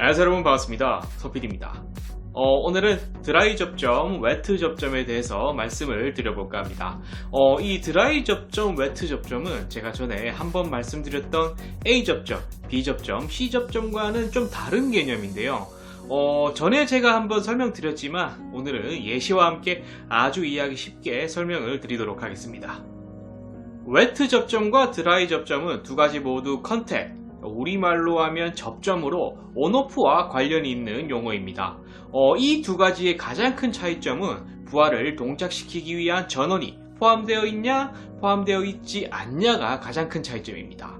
안녕하세요 여러분. 반갑습니다. 서필입니다. 어, 오늘은 드라이 접점, 웨트 접점에 대해서 말씀을 드려볼까 합니다. 어, 이 드라이 접점, 웨트 접점은 제가 전에 한번 말씀드렸던 A 접점, B 접점, C 접점과는 좀 다른 개념인데요. 어, 전에 제가 한번 설명드렸지만 오늘은 예시와 함께 아주 이해하기 쉽게 설명을 드리도록 하겠습니다. 웨트 접점과 드라이 접점은 두 가지 모두 컨택, 우리말로 하면 접점으로 온오프와 관련이 있는 용어입니다. 어, 이 두 가지의 가장 큰 차이점은 부하를 동작시키기 위한 전원이 포함되어 있냐, 포함되어 있지 않냐가 가장 큰 차이점입니다.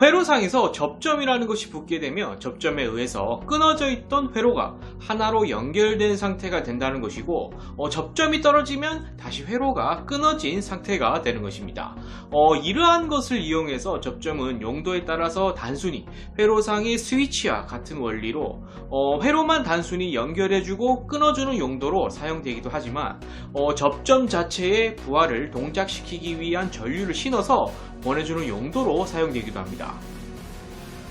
회로상에서 접점이라는 것이 붙게 되면 접점에 의해서 끊어져 있던 회로가 하나로 연결된 상태가 된다는 것이고 어, 접점이 떨어지면 다시 회로가 끊어진 상태가 되는 것입니다. 어, 이러한 것을 이용해서 접점은 용도에 따라서 단순히 회로상의 스위치와 같은 원리로 어, 회로만 단순히 연결해주고 끊어주는 용도로 사용되기도 하지만 어, 접점 자체에 부하를 동작시키기 위한 전류를 신어서 보내주는 용도로 사용되기도 합니다.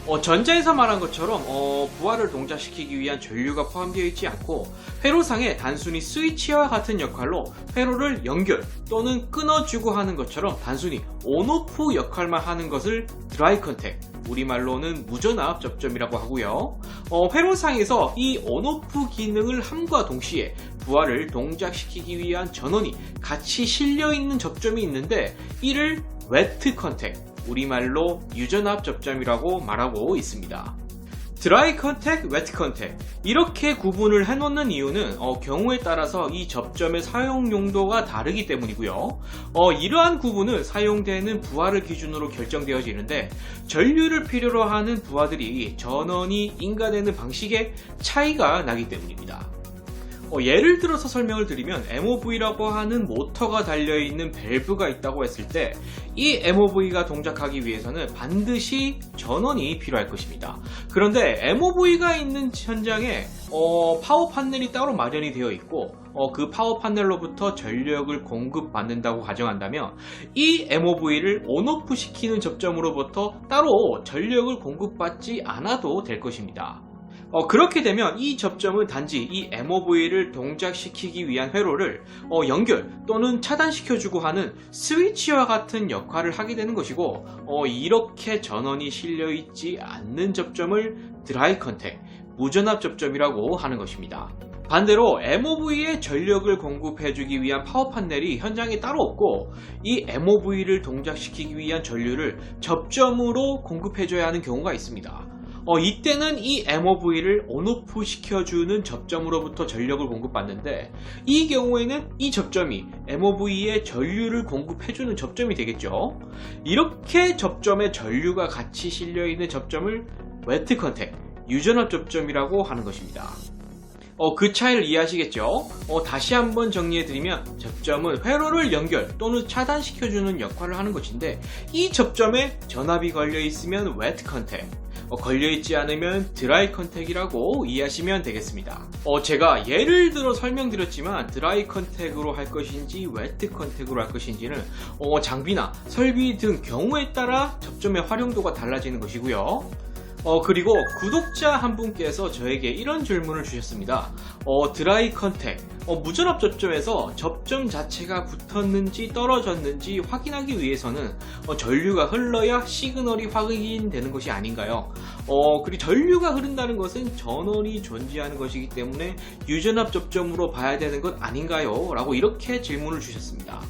어, 전자에서 말한 것처럼 어, 부하를 동작시키기 위한 전류가 포함되어 있지 않고 회로상에 단순히 스위치와 같은 역할로 회로를 연결 또는 끊어주고 하는 것처럼 단순히 온오프 역할만 하는 것을 드라이 컨택 우리말로는 무전압 접점이라고 하고요. 어, 회로상에서 이 온오프 기능을 함과 동시에 부하를 동작시키기 위한 전원이 같이 실려 있는 접점이 있는데 이를 웨트 컨택 우리말로 유전압 접점이라고 말하고 있습니다. 드라이 컨택, 웨트 컨택 이렇게 구분을 해놓는 이유는 어, 경우에 따라서 이 접점의 사용 용도가 다르기 때문이고요. 어, 이러한 구분은 사용되는 부하를 기준으로 결정되어지는데 전류를 필요로 하는 부하들이 전원이 인가되는 방식에 차이가 나기 때문입니다. 어, 예를 들어서 설명을 드리면 MOV라고 하는 모터가 달려있는 밸브가 있다고 했을 때 이 MOV가 동작하기 위해서는 반드시 전원이 필요할 것입니다. 그런데 MOV가 있는 현장에 어, 파워 판넬이 따로 마련이 되어 있고 어, 그 파워 판넬로부터 전력을 공급받는다고 가정한다면 이 MOV를 온오프 시키는 접점으로부터 따로 전력을 공급받지 않아도 될 것입니다. 어, 그렇게 되면 이 접점은 단지 이 MOV를 동작시키기 위한 회로를 어, 연결 또는 차단시켜주고 하는 스위치와 같은 역할을 하게 되는 것이고 어, 이렇게 전원이 실려있지 않는 접점을 드라이 컨택, 무전압 접점이라고 하는 것입니다. 반대로 MOV에 전력을 공급해주기 위한 파워 판넬이 현장에 따로 없고 이 MOV를 동작시키기 위한 전류를 접점으로 공급해줘야 하는 경우가 있습니다. 어, 이때는 이 MOV를 온오프 시켜주는 접점으로부터 전력을 공급받는데 이 경우에는 이 접점이 MOV에 전류를 공급해주는 접점이 되겠죠. 이렇게 접점에 전류가 같이 실려있는 접점을 웨트 컨택, 유전압 접점이라고 하는 것입니다. 어, 그 차이를 이해하시겠죠? 어, 다시 한번 정리해드리면 접점은 회로를 연결 또는 차단시켜주는 역할을 하는 것인데 이 접점에 전압이 걸려있으면 웨트 컨택 어, 걸려있지 않으면 드라이 컨택이라고 이해하시면 되겠습니다. 어, 제가 예를 들어 설명드렸지만 드라이 컨택으로 할 것인지 웨트 컨택으로 할 것인지는 어, 장비나 설비 등 경우에 따라 접점의 활용도가 달라지는 것이고요. 어, 그리고 구독자 한 분께서 저에게 이런 질문을 주셨습니다. 어, 드라이 컨택, 어, 무전압 접점에서 접점 자체가 붙었는지 떨어졌는지 확인하기 위해서는 어, 전류가 흘러야 시그널이 확인되는 것이 아닌가요? 어, 그리고 전류가 흐른다는 것은 전원이 존재하는 것이기 때문에 유전압 접점으로 봐야 되는 것 아닌가요? 라고 이렇게 질문을 주셨습니다.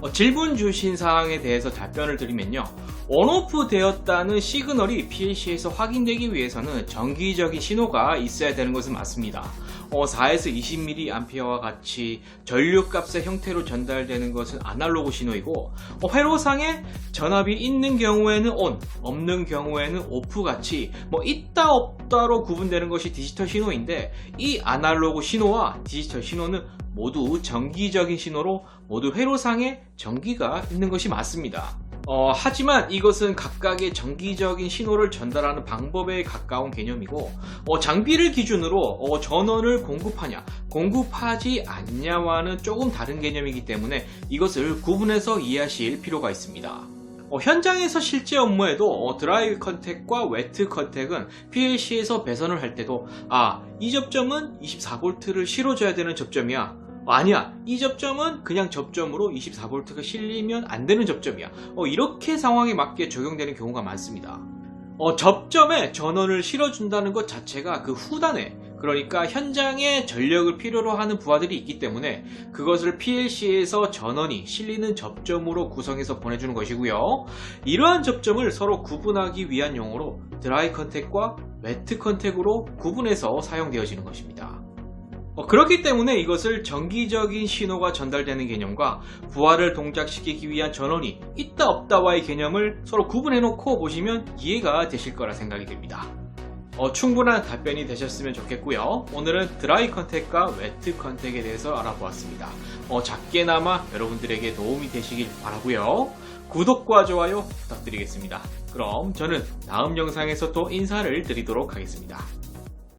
어, 질문 주신 사항에 대해서 답변을 드리면요. 온오프 되었다는 시그널이 PLC에서 확인되기 위해서는 정기적인 신호가 있어야 되는 것은 맞습니다. 어, 4에서 20mA와 같이 전류값의 형태로 전달되는 것은 아날로그 신호이고 어, 회로상에 전압이 있는 경우에는 ON, 없는 경우에는 OFF 같이 뭐 있다 없다로 구분되는 것이 디지털 신호인데 이 아날로그 신호와 디지털 신호는 모두 정기적인 신호로 모두 회로상에 전기가 있는 것이 맞습니다. 어, 하지만 이것은 각각의 정기적인 신호를 전달하는 방법에 가까운 개념이고 어, 장비를 기준으로 어, 전원을 공급하냐 공급하지 않냐와는 조금 다른 개념이기 때문에 이것을 구분해서 이해하실 필요가 있습니다. 어, 현장에서 실제 업무에도 어, 드라이 컨택과 웨트 컨택은 PLC에서 배선을 할 때도 아, 이 접점은 24V를 실어줘야 되는 접점이야. 어, 아니야, 이 접점은 그냥 접점으로 24V가 실리면 안 되는 접점이야. 어, 이렇게 상황에 맞게 적용되는 경우가 많습니다. 어, 접점에 전원을 실어준다는 것 자체가 그 후단에 그러니까 현장에 전력을 필요로 하는 부하들이 있기 때문에 그것을 PLC에서 전원이 실리는 접점으로 구성해서 보내주는 것이고요. 이러한 접점을 서로 구분하기 위한 용어로 드라이 컨택과 웨트 컨택으로 구분해서 사용되어지는 것입니다. 어, 그렇기 때문에 이것을 정기적인 신호가 전달되는 개념과 부하를 동작시키기 위한 전원이 있다 없다와의 개념을 서로 구분해 놓고 보시면 이해가 되실 거라 생각이 됩니다. 어, 충분한 답변이 되셨으면 좋겠고요. 오늘은 드라이 컨택과 웨트 컨택에 대해서 알아보았습니다. 어, 작게나마 여러분들에게 도움이 되시길 바라고요. 구독과 좋아요 부탁드리겠습니다. 그럼 저는 다음 영상에서 또 인사를 드리도록 하겠습니다.